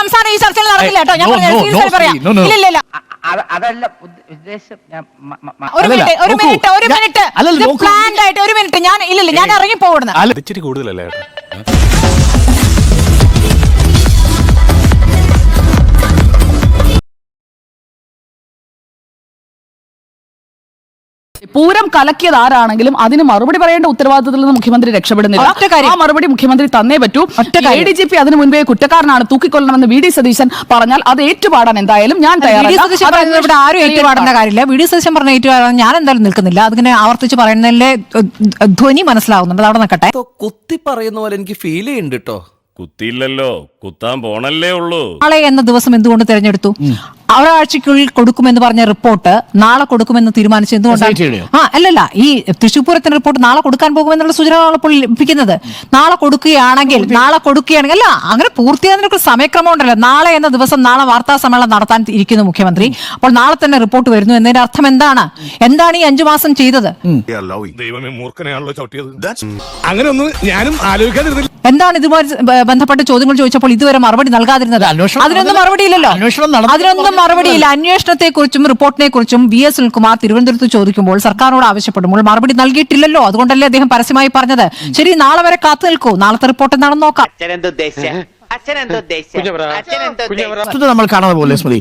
സംസാരം ഈ ചർച്ചയിൽ നടക്കില്ല കേട്ടോ. ഞാൻ no, പറയാം. ഇല്ല അതല്ല ഉദ്ദ- ഉദ്ദേശം ഒരു മിനിറ്റ് ഒരു മിനിറ്റ് ഒരു മിനിറ്റ്. പ്ലാൻഡ് ആയിട്ട് ഒരു മിനിറ്റ്. ഞാൻ ഇല്ലില്ല ഞാൻ ഇറങ്ങി പോകണം കൂടുതലല്ലേ? പൂരം കലക്കിയത് ആരാണെങ്കിലും അതിന് മറുപടി പറയേണ്ട ഉത്തരവാദിത്തത്തിൽ നിന്ന് മുഖ്യമന്ത്രി രക്ഷപ്പെടുന്നില്ല. ആ മറുപടി മുഖ്യമന്ത്രി തന്നേ പറ്റൂ. എ ഡി ജി പി അതിന് മുൻപേ കുറ്റക്കാരനാണ് തൂക്കിക്കൊല്ലണമെന്ന് വി ഡി സതീശൻ പറഞ്ഞാൽ അത് ഏറ്റുപാടാൻ എന്തായാലും ഞാൻ ഇവിടെ ആരും ഏറ്റുപാടേണ്ട കാര്യമില്ല. വി ഡി സതീശൻ പറഞ്ഞ ഏറ്റുപാടാൻ ഞാൻ എന്തായാലും നിൽക്കുന്നില്ല. അതിങ്ങനെ ആവർത്തിച്ച് പറയുന്നതിലെ ഏഹ്, ധ്വനി മനസ്സിലാവുന്നുണ്ട്. അത് അവിടെ നിൽക്കട്ടെ. കുത്തി പറയുന്ന പോലെ എനിക്ക് ഫീൽ ചെയ്യുന്നുണ്ട് കേട്ടോ കുത്തിയില്ലല്ലോ. കുത്താൻ പോണല്ലേ ഉള്ളൂ. നാളെ എന്ന ദിവസം എന്തുകൊണ്ട് തിരഞ്ഞെടുത്തു? ഒരാഴ്ചക്കുള്ളിൽ കൊടുക്കുമെന്ന് പറഞ്ഞ റിപ്പോർട്ട് നാളെ കൊടുക്കുമെന്ന് തീരുമാനിച്ചു എന്തുകൊണ്ടാണ് ആ അല്ലല്ല ഈ തൃശൂർ പൂരത്തിന്റെ റിപ്പോർട്ട് നാളെ കൊടുക്കാൻ പോകുമെന്നുള്ള സൂചനകളാണ് ഇപ്പോൾ ലഭിക്കുന്നത്. നാളെ കൊടുക്കുകയാണെങ്കിൽ നാളെ കൊടുക്കുകയാണെങ്കിൽ അല്ല അങ്ങനെ പൂർത്തിയാകുന്നതിനൊക്കെ ഒരു സമയക്രമം ഉണ്ടല്ലോ നാളെ എന്ന ദിവസം നാളെ വാർത്താ സമ്മേളനം നടത്താൻ ഇരിക്കുന്നു മുഖ്യമന്ത്രി. അപ്പോൾ നാളെ തന്നെ റിപ്പോർട്ട് വരുന്നു എന്നതിന്റെ അർത്ഥം എന്താണ്? എന്താണ് ഈ അഞ്ചു മാസം ചെയ്തത്? അങ്ങനെ ഒന്നും ഞാനും ആലോചിക്കാതിരുന്നില്ല. എന്താണ് ഇതുമായി ബന്ധപ്പെട്ട ചോദ്യങ്ങൾ ചോദിച്ചപ്പോൾ ഇതുവരെ മറുപടി നൽകാതിരുന്നത്? അതിനൊന്നും. മറുപടി ഇല്ലല്ലോ അതിനൊന്നും മറുപടിയില്ല. അന്വേഷണത്തെ കുറിച്ചും റിപ്പോർട്ടിനെ കുറിച്ചും വി എസ് സുനിൽകുമാർ തിരുവനന്തപുരത്ത് ചോദിക്കുമ്പോൾ സർക്കാരിനോട് ആവശ്യപ്പെടുമ്പോൾ മറുപടി നൽകിയിട്ടില്ലല്ലോ. അതുകൊണ്ടല്ലേ അദ്ദേഹം പരസ്യമായി പറഞ്ഞത്. ശരി നാളെ വരെ കാത്തു നിൽക്കൂ. നാളത്തെ റിപ്പോർട്ട് എന്താണെന്ന് നോക്കാം. വസ്തുത നമ്മൾ കാണുന്ന പോലെ സ്മൃതി.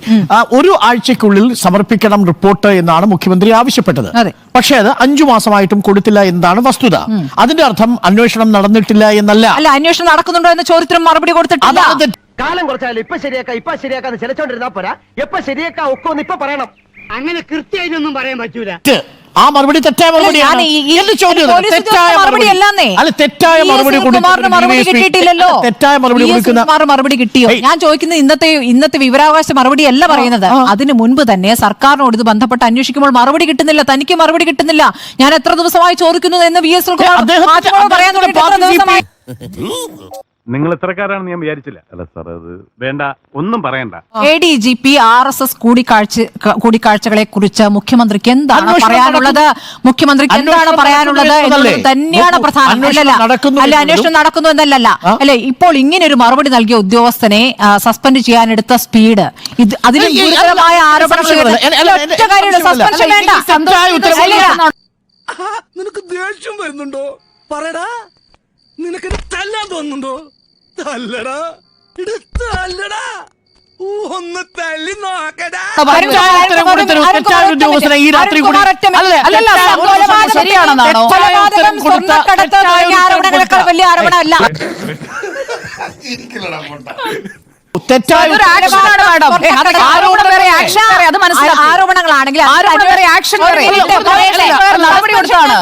ഒരു ആഴ്ചക്കുള്ളിൽ സമർപ്പിക്കണം റിപ്പോർട്ട് എന്നാണ് മുഖ്യമന്ത്രി ആവശ്യപ്പെട്ടത്. പക്ഷെ പക്ഷേ അത് അഞ്ചു മാസമായിട്ടും കൊടുത്തില്ല എന്നതാണ് വസ്തുത. അതിന്റെ അർത്ഥം അന്വേഷണം നടന്നിട്ടില്ല എന്നല്ല. അല്ല അന്വേഷണം നടക്കുന്നുണ്ടോ എന്ന ചോദ്യത്തിന് മറുപടി കൊടുത്തിട്ടില്ല. കാലം കുറച്ചാലും ഇപ്പൊ ശരിയാക്കാം ഇപ്പൊ ശരിയാക്കാന്ന് ചിലച്ചോണ്ടിരുന്നാ പോരാ. എപ്പൊ ശരിയാക്കാ ഒക്കെ ഒന്ന് ഇപ്പൊ പറയണം. അങ്ങനെ കൃത്യമായിട്ടൊന്നും പറയാൻ പറ്റൂല. ആ മറുപടി തെറ്റായ മറുപടിയാണ്? തെറ്റായ മറുപടി. അല്ല തെറ്റായ മറുപടി സുനിൽകുമാറിന് കൊടുക്കുന്ന മറുപടി കിട്ടിയില്ലല്ലോ. കിട്ടിയിട്ടില്ലല്ലോ തെറ്റായ മറുപടി മറുപടി കിട്ടിയോ? ഞാൻ ചോദിക്കുന്നത് ഇന്നത്തെ ഇന്നത്തെ വിവരാവകാശ മറുപടി അല്ല പറയുന്നത്. അതിനു മുൻപ് തന്നെ സർക്കാരിനോട് ഇത് ബന്ധപ്പെട്ട് അന്വേഷിക്കുമ്പോൾ മറുപടി കിട്ടുന്നില്ല തനിക്ക് മറുപടി കിട്ടുന്നില്ല. ഞാൻ എത്ര ദിവസമായി ചോദിക്കുന്നു എന്ന് വി എസ് പറയാൻ നിങ്ങൾ ഇത്രക്കാരാണെന്ന് ഞാൻ വിചാരിച്ചില്ല. അല്ല സാർ അത് വേണ്ട. ഒന്നും പറയണ്ട. A D G P R S S കൂടിക്കാഴ്ച കൂടിക്കാഴ്ചകളെ കുറിച്ച് മുഖ്യമന്ത്രിക്ക് എന്താണ് അന്വേഷണം പറയാനുള്ളത്? മുഖ്യമന്ത്രിക്ക് എന്താണ് അന്വേഷണം പറയാനുള്ളത്? നടക്കുന്നു എന്നുള്ളത് എന്നതല്ലേ? തന്നെയാണ് പ്രധാനം. അന്വേഷണം അല്ലല്ല നടക്കുന്നു അല്ല അന്വേഷണം നടക്കുന്നു എന്നല്ലല്ല. ആ? അല്ലെ ഇപ്പോൾ ഇങ്ങനെ ഒരു മറുപടി നൽകിയ ഉദ്യോഗസ്ഥനെ സസ്പെൻഡ് ചെയ്യാനെടുത്ത സ്പീഡ്. ഇത് അതിലും ഏയ്, ഏയ്, ഗുരുതരമായ അല്ല, ആരോപണങ്ങൾ സംശയമില്ല. ഉയരുന്ന- അല്ല, അല്ല, ഒറ്റ കാര്യമുള്ളൂ സംശയമില്ല. സസ്പെൻഷൻ അല്ല, വേണ്ട. ഉത്തരവ് നിനക്ക് ദേഷ്യം വരുന്നുണ്ടോ? പറയടാ. നിനക്ക് തല്ലാൻ തോന്നുന്നുണ്ടോ? തല്ലടാ. തല്ലടാ. ഒന്ന് തല്ലി നോക്കടാ. ഈ രാത്രി കൂടി- ശരിയാണെന്നാണോ? വലിയ ആരോപണമല്ല. തെറ്റായ. ആരോപണങ്ങളാണെങ്കിൽ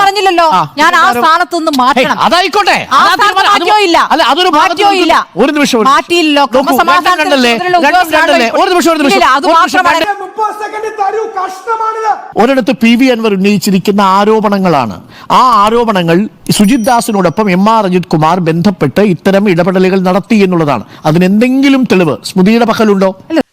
പറഞ്ഞില്ലല്ലോ. ഞാൻ ആ സ്ഥാനത്ത് നിന്ന് മാറ്റണം. അതായിക്കോട്ടെ. ഇല്ല. അതൊരു ഇല്ല. ഒരു നിമിഷം മാറ്റിയില്ലോ ക്രമസമാധാനം? ഒരു നിമിഷം ഒരു നിമിഷം. അത് രണ്ട് ഒരിടത്ത് പി വി അൻവർ ഉന്നയിച്ചിരിക്കുന്ന ആരോപണങ്ങളാണ്. ആ ആരോപണങ്ങൾ സുജിത് ദാസിനോടൊപ്പം എം ആർ അജിത് കുമാർ ബന്ധപ്പെട്ട് ഇത്തരം ഇടപെടലുകൾ നടത്തി എന്നുള്ളതാണ്. അതിനെന്തെങ്കിലും തെളിവ് സ്മൃതിയുടെ പക്കലുണ്ടോ?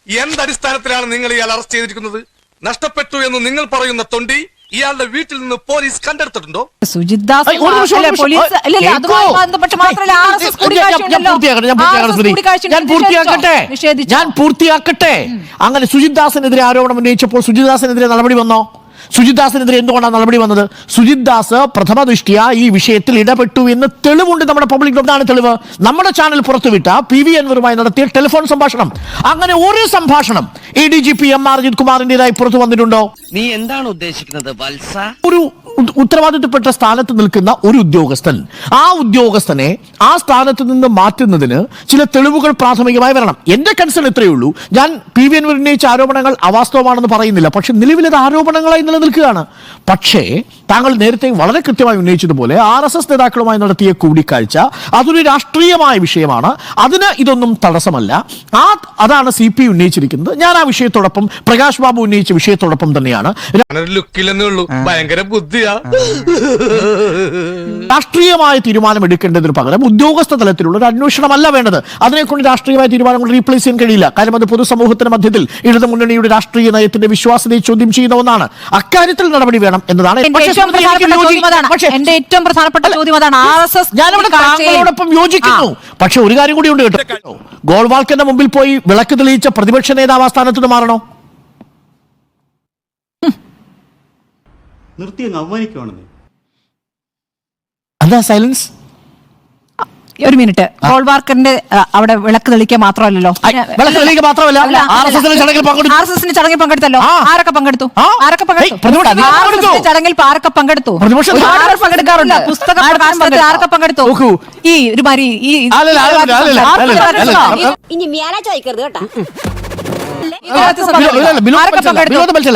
എന്തടിസ്ഥാനത്തിലാണ് നിങ്ങൾ ഇയാൾ അറസ്റ്റ് ചെയ്തിരിക്കുന്നത്? നഷ്ടപ്പെട്ടു എന്ന് നിങ്ങൾ പറയുന്ന തൊണ്ടി ഇയാളുടെ വീട്ടിൽ നിന്ന് പോലീസ് കണ്ടെടുത്തിട്ടുണ്ടോ സുജിത് ദാസ് ഒരു നിമിഷം, ഒരു അല്ല, നിമിഷം. പോലീസ് ഏയ്, അതുമായി കേൾക്കൂ. ബന്ധപ്പെട്ട് മാത്രമല്ല ഞാൻ- ഞാൻ- ഞാൻ കൂടിക്കാഴ്ചയുണ്ടല്ലോ. പൂർത്തിയാക്കട്ടെ, ഞാൻ പൂർത്തിയാക്കട്ടെ. കൂടിക്കാഴ്ച ഞാൻ പൂർത്തിയാക്കട്ടെ നിഷേധിച്ചോ? ഞാൻ പൂർത്തിയാക്കട്ടെ അങ്ങനെ സുജിത് ദാസിനെതിരെ ആരോപണം ഉന്നയിച്ചപ്പോൾ സുജിത് ദാസിനെതിരെ നടപടി വന്നോ സുജിത് ദാസിനെതിരെ എന്തുകൊണ്ടാണ് നടപടി വന്നത്? സുജിത് ദാസ് പ്രഥമ ദൃഷ്ടിയ ഈ വിഷയത്തിൽ ഇടപെട്ടു എന്ന് തെളിവുണ്ട് നമ്മുടെ പബ്ലിക് എന്താണ് തെളിവ്. നമ്മുടെ ചാനൽ പുറത്തുവിട്ട പി വി എൻവറുമായി നടത്തിയ ടെലിഫോൺ സംഭാഷണം. അങ്ങനെ ഒരു സംഭാഷണം A D G P M R Ajith കുമാറിന്റേതായി പുറത്തു വന്നിട്ടുണ്ടോ? നീ എന്താണ് ഉദ്ദേശിക്കുന്നത് ഒരു ഉത്തരവാദിത്തപ്പെട്ട സ്ഥാനത്ത് നിൽക്കുന്ന ഒരു ഉദ്യോഗസ്ഥൻ. ആ ഉദ്യോഗസ്ഥനെ ആ സ്ഥാനത്ത് നിന്ന് മാറ്റുന്നതിന് ചില തെളിവുകൾ പ്രാഥമികമായി വരണം. എന്റെ കൺസേൺ ഇത്രയേ ഉള്ളൂ. ഞാൻ പി വി അൻവർ ഉന്നയിച്ച ആരോപണങ്ങൾ അവാസ്തവമാണെന്ന് പറയുന്നില്ല. പക്ഷെ നിലവിലത് ആരോപണങ്ങളായി നിലനിൽക്കുകയാണ്. പക്ഷേ താങ്കൾ നേരത്തെ വളരെ കൃത്യമായി ഉന്നയിച്ചതുപോലെ ആർ എസ് എസ് നേതാക്കളുമായി നടത്തിയ കൂടിക്കാഴ്ച അതൊരു രാഷ്ട്രീയമായ വിഷയമാണ്. അതിന് ഇതൊന്നും തടസ്സമല്ല. ആ അതാണ് സി പി ഉന്നയിച്ചിരിക്കുന്നത്. ഞാൻ ആ വിഷയത്തോടൊപ്പം പ്രകാശ് ബാബു ഉന്നയിച്ച വിഷയത്തോടൊപ്പം തന്നെയാണ്. രാഷ്ട്രീയമായ തീരുമാനം എടുക്കേണ്ടതിന് പകരം ഉദ്യോഗസ്ഥ തലത്തിലുള്ള ഒരു അന്വേഷണമല്ല വേണ്ടത്. അതിനെക്കൊണ്ട് രാഷ്ട്രീയമായ തീരുമാനങ്ങൾ റീപ്ലേസ് ചെയ്യാൻ കഴിയില്ല. കാരണം അത് പൊതുസമൂഹത്തിന്റെ മധ്യത്തിൽ ഇടതുമുന്നണിയുടെ രാഷ്ട്രീയ നയത്തിന്റെ വിശ്വാസ്യതയെ ചോദ്യം ചെയ്യുന്ന ഒന്നാണ്. അക്കാര്യത്തിൽ നടപടി വേണം എന്നതാണ് പക്ഷേ ഏറ്റവും പ്രധാനപ്പെട്ട ചോദ്യം അതാണ്. എന്റെ ഏറ്റവും പ്രധാനപ്പെട്ട ചോദ്യം അതാണ്. ആർ എസ് എസ് ഞാനിവിടെ താങ്കളോടൊപ്പം യോജിക്കുന്നു. പക്ഷെ ഒരു കാര്യം കൂടി ഉണ്ട് കേട്ടോ. ഗോൾവാൾക്കറിന്റെ മുമ്പിൽ പോയി വിളക്ക് തെളിയിച്ച പ്രതിപക്ഷ നേതാവ് ആ സ്ഥാനത്ത് നിന്ന് മാറണോ? നിർത്തി അങ്ങ് അവമാനിക്കുവാണെന്ന്. അതാ സൈലൻസ്. ഒരു മിനിറ്റ് ഗോൾവാർക്കറിന്റെ വാർക്കറിന്റെ അവിടെ വിളക്ക് തെളിക്കുക മാത്രമല്ലല്ലോ? വിളക്ക് തെളിയിക്കുക മാത്രമല്ല. ആർ എസ് എസിന്റെ ചടങ്ങിൽ പങ്കെടുത്തു. ആർ എസ് എസിന്റെ ചടങ്ങിൽ പങ്കെടുത്തല്ലോ. ആരൊക്കെ പങ്കെടുത്തു. ആരൊക്കെ പങ്കെടുത്തു? ചടങ്ങിൽ ആരൊക്കെ പങ്കെടുത്തു? പങ്കെടുക്കാറുണ്ട്. പുസ്തക ആരൊക്കെ പങ്കെടുത്തു. ഈ ഒരു മാതിരി ഈ. ഇനി മ്യാനാ ചോദിക്കരുത് കേട്ടാ.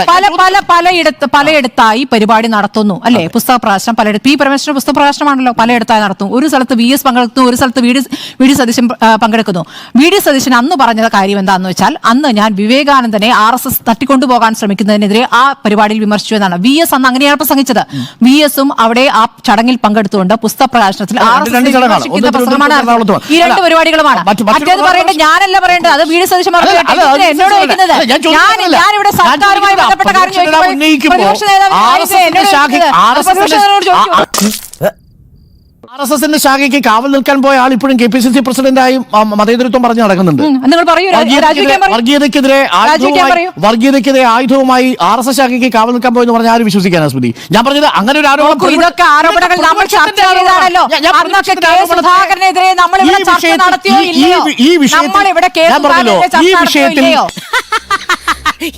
പല പല പലയിടത്ത് പലയിടത്തായി പരിപാടി നടത്തുന്നു അല്ലെ? പുസ്തക പ്രകാശനം പലയിടത്ത്. പി പരമേശ്വരൻ പുസ്തക പ്രകാശനമാണല്ലോ പലയിടത്തായി നടത്തും ഒരു സ്ഥലത്ത് വി എസ് പങ്കെടുക്കുന്നു ഒരു സ്ഥലത്ത് V D V D Satheesan പങ്കെടുക്കുന്നു. വി ഡി സതീശൻ അന്ന് പറഞ്ഞ കാര്യം എന്താണെന്ന് വെച്ചാൽ അന്ന് ഞാൻ വിവേകാനന്ദനെ ആർ എസ് എസ് തട്ടിക്കൊണ്ടുപോകാൻ ശ്രമിക്കുന്നതിനെതിരെ ആ പരിപാടിയിൽ വിമർശിച്ചു എന്നാണ്. വി എസ് അന്ന് അങ്ങനെയാണ് പ്രസംഗിച്ചത്. വി എസും അവിടെ ആ ചടങ്ങിൽ പങ്കെടുത്തുകൊണ്ട് പുസ്തക പ്രകാശനത്തിൽ ആർ എസ്. വിമർശിക്കുന്ന പ്രസംഗമാണ്. ഈ രണ്ട് പരിപാടികളുമാണ്. മറ്റു- മറ്റു മറ്റേത് പറയേണ്ടത് ഞാനല്ല പറയേണ്ടത്. അത് വി ഡി സതീശൻ എന്നോട് ചോദിക്കുന്നത് ഞാൻ അതല്ല. ഞാനിവിടെ സർക്കാരുമായി ബന്ധപ്പെട്ട കാര്യം നേതാവ് ചോദിക്കുമ്പോൾ പ്രതിപക്ഷ എസിന്റെ എന്നോട് ചോദിക്കുന്നത്. ആർ എസ് എസിന്റെ- ശാഖയ്ക്ക് കാവൽ നിൽക്കാൻ പോയ ആൾ ഇപ്പോഴും കെ പി സി സി പ്രസിഡന്റായും ആ, മതേതരത്വം പറഞ്ഞു നടക്കുന്നുണ്ട്. വർഗീയതക്കെതിരെ വർഗീയതക്കെതിരെ ആയുധവുമായി ആർ എസ് എസ് ശാഖയ്ക്ക് കാവൽ നിൽക്കാൻ പോയെന്ന് പറഞ്ഞാൽ ആരും വിശ്വസിക്കാനാ സ്മൃതി. ഞാൻ പറഞ്ഞത് അങ്ങനെ ഒരു ആരോപണം ഇതൊക്കെ ആരോപണങ്ങൾ നമ്മൾ ചർച്ച ചെയ്തതാണല്ലോ. അന്നൊക്കെ കെ സുധാകരനെതിരെ നമ്മൾ ഇവിടെ ചർച്ച നടത്തിയോ ഇല്ലയോ? നമ്മൾ ഇവിടെ കെ ഞാൻ ഈ ചർച്ച നടത്തിയോ വിഷയത്തിൽ- ഇല്ലയോ?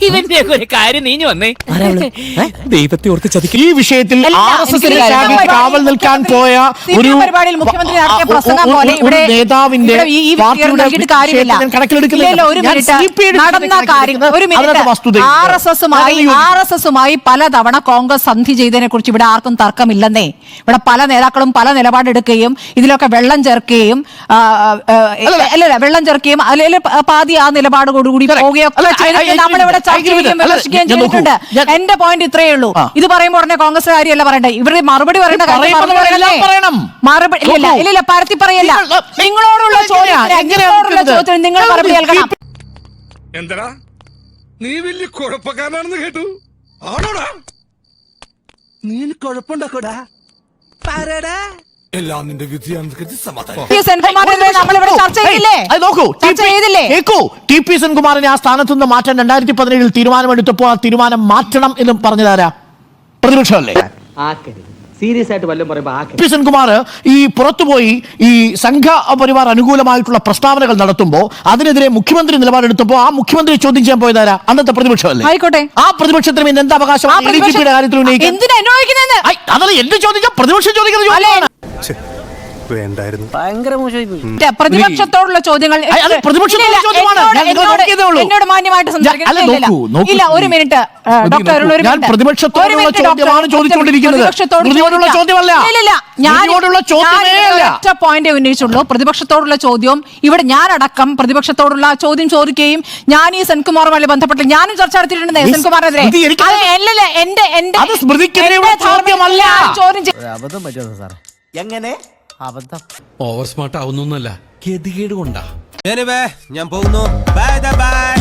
ഇവന്റെ ഒരു കാര്യം നീഞ്ഞു വന്നേ. ദൈവത്തെ ഓർത്ത് ചതിക്കും ഈ വിഷയത്തിൽ ആർ എസ് എസിന്റെ കാവൽ നിൽക്കാൻ പോയ ഒരു പരിപാടിയിൽ മുഖ്യമന്ത്രി നടത്തിയ പ്രസംഗം പോലെ ഇവിടെ നേതാവിന്റെ പാർട്ടിയുടെ കാര്യമില്ല. കണക്കിലെടുക്കുന്നില്ല. ഒരു മിനിറ്റ്. നടന്ന കാര്യം ഒരു. മിനിറ്റ്. ആർ എസ് എസുമായി ആർ എസ് എസുമായി പലതവണ കോൺഗ്രസ് സന്ധി ചെയ്തതിനെ കുറിച്ച് ഇവിടെ ആർക്കും തർക്കമില്ലെന്നേ. ഇവിടെ പല നേതാക്കളും പല നിലപാടെടുക്കുകയും ഇതിലൊക്കെ വെള്ളം ചേർക്കുകയും അല്ലല്ല. വെള്ളം ചേർക്കുകയും അല്ലെങ്കിൽ പാതി ആ നിലപാടോടുകൂടി. പോവുകയൊക്കെ നമ്മളിവിടെ with ചർച്ച ചെയ്യുകയും വിമർശിക്കുകയും ചെയ്തിട്ടുണ്ട് എന്റെ പോയിന്റ് ഇത്രയേ ഉള്ളൂ. ഇത് പറയുമ്പോൾ ഉടനെ കോൺഗ്രസ് കാര്യമല്ല പറയണ്ടേ? ഇവിടെ മറുപടി പറയേണ്ട കാര്യം മറുപടി എല്ലാം പറയണ്ടേ? പറയണം. മറുപടി ഇല്ല ഇല്ല പരത്തി പറയല്ല. നിങ്ങളോടുള്ള ചോദ്യം നിങ്ങൾ മറുപടി നൽകണം. എന്തടാ? നീ വലിയ കുഴപ്പക്കാരനാണെന്ന് കേട്ടു. ആണോടാ? നീ കുഴപ്പമുണ്ടാക്കൂടാ? പാരടാ എല്ലാം നിന്റെ വിധിയാണെന്ന് സമാധാനം. സെൻകുമാറിനെതിരെ നമ്മളിവിടെ ചർച്ച ചെയ്തില്ലേ ഏയ്, അത് നോക്കൂ ടി ചർച്ച പി- ചെയ്തില്ലേ? ടി പി സെൻകുമാറിനെ ആ സ്ഥാനത്ത് നിന്ന് മാറ്റാൻ രണ്ടായിരത്തി പതിനേഴിൽ തീരുമാനമെടുത്തപ്പോൾ ആ തീരുമാനം മാറ്റണം എന്ന് പറഞ്ഞതാരാ? പ്രതിപക്ഷമല്ലേ? ആക്കരുത്. സീരിയസ് ആയിട്ട് വല്ലതും പറയുമ്പോ ആക്കരുത്. പി സെൻകുമാർ ഈ പുറത്തുപോയി ഈ സംഘ പരിവാർ അനുകൂലമായിട്ടുള്ള പ്രസ്താവനകൾ നടത്തുമ്പോൾ അതിനെതിരെ മുഖ്യമന്ത്രി നിലപാടെടുത്തപ്പോൾ ആ മുഖ്യമന്ത്രി ചോദ്യം ചെയ്യാൻ പോയതാരാ? അന്നത്തെ പ്രതിപക്ഷമല്ലേ? ആയിക്കോട്ടെ. ആ പ്രതിപക്ഷത്തിന് പിന്നെ എന്താ അവകാശം? ആ ഡി കാര്യത്തിൽ ഉന്നയിക്കാൻ? എന്തിനാ എന്നോട് ഐ, അതല്ല എന്ത് ചോദിക്കാം പ്രതിപക്ഷം ചോദിക്കുന്ന അല്ലേ? ചോദ്യമാണ്. വേണ്ടായിരുന്നു ഭയങ്കര മോശമായി പോയി പ്രതിപക്ഷത്തോടുള്ള ചോദ്യങ്ങൾ അത് പ്രതിപക്ഷത്തോടുള്ള ഇല്ല, ചോദ്യമാണ്. എന്നോട്- ഞാൻ നിങ്ങൾ എന്നോട് നോക്കിയതേ ഉള്ളൂ. എന്നോട് മാന്യമായിട്ട് സംസാരിക്കണം. അല്ല, ഇല്ല, ഇല്ല. നോക്കൂ, നോക്കൂ. ഇല്ല ഒരു മിനിറ്റ് ഡോക്ടർ നോക്കൂ. ഒരു ഞാൻ മിനിറ്റ്. പ്രതിപക്ഷത്തോടുള്ള ഒരു മിനിറ്റ്, ചോദ്യമാണ് ചോദിച്ചുകൊണ്ടിരിക്കുന്നത്. പ്രതിപക്ഷത്തോട് സ്മൃതിയോടുള്ള ചോദിക്കാം. ചോദ്യമല്ല. ഇല്ല, ഇല്ല. ഞാൻ ചോദ്യമേ ഞാൻ അല്ല. ഒറ്റ പോയിന്റ് ഉന്നയിച്ചുള്ളൂ പ്രതിപക്ഷത്തോടുള്ള ചോദ്യം ഇവിടെ ഞാനടക്കം പ്രതിപക്ഷത്തോടുള്ള ചോദ്യം ചോദിക്കുകയും ഞാൻ ഈ സെൻകുമാറുമായി ബന്ധപ്പെട്ട് ഞാനും ചർച്ച നടത്തിയിട്ടുണ്ട് മിസ്, സെൻകുമാറിനെതിരെ സ്മൃതി, എനിക്ക് അത് അല്ലല്ല എന്റെ എന്റെ അത് സ്മൃതിക്കെതിരെയുള്ള എന്റെ. ഞാൻ ചോദ്യം ചെയ്യ- അബദ്ധം പറ്റുമോ സാറേ എങ്ങനെ? അബദ്ധം. ഓവർ സ്മാർട്ട് ആവുന്നല്ല ഗതികേട് കൊണ്ടാ. ഞാൻ പോകുന്നു. Bye bye